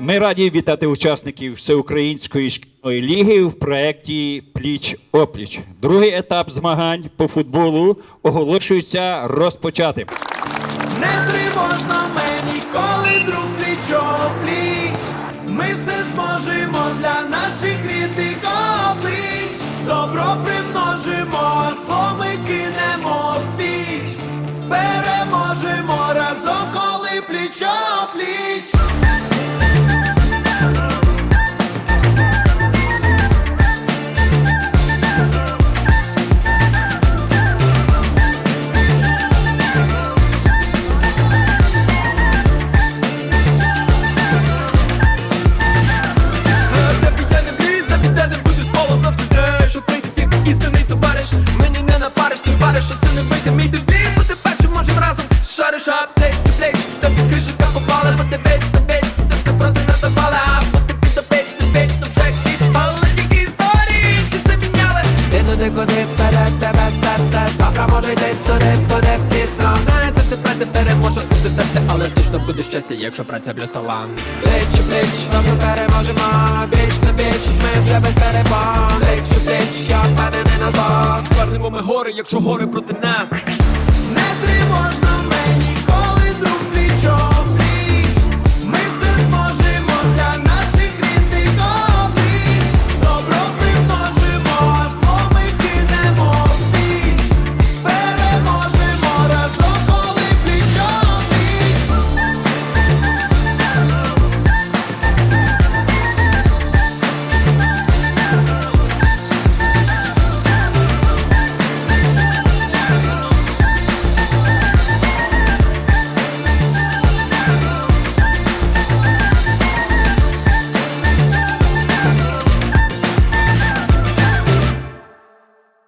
Ми раді вітати учасників всеукраїнської шкільної ліги в проєкті Пліч опліч. Другий етап змагань по футболу оголошується розпочатим. Не тривожно ми ніколи друг пліч пліч. Ми все зможемо для наших рідних облич. Добро примножимо, зло ми кинемо в піч. Переможемо разом, коли пліч пліч. Аптеч, плеч Та під хижика попали, бо ти та беч Ти ти проти нас напали, а бути під до печ, ти беч, то вже Але тільки історії, чи це міняли? Ти туди, куди вперед тебе серце? Завтра може йти туди, куди пізно. Не завжди праця переможе у серце Але точно буде щастя, якщо праця плюс талант Плеч, плеч, разом переможемо. Біч на біч, ми вже без перебон Плеч, плеч, я впевнений назад. Звернемо ми гори, якщо гори проти нас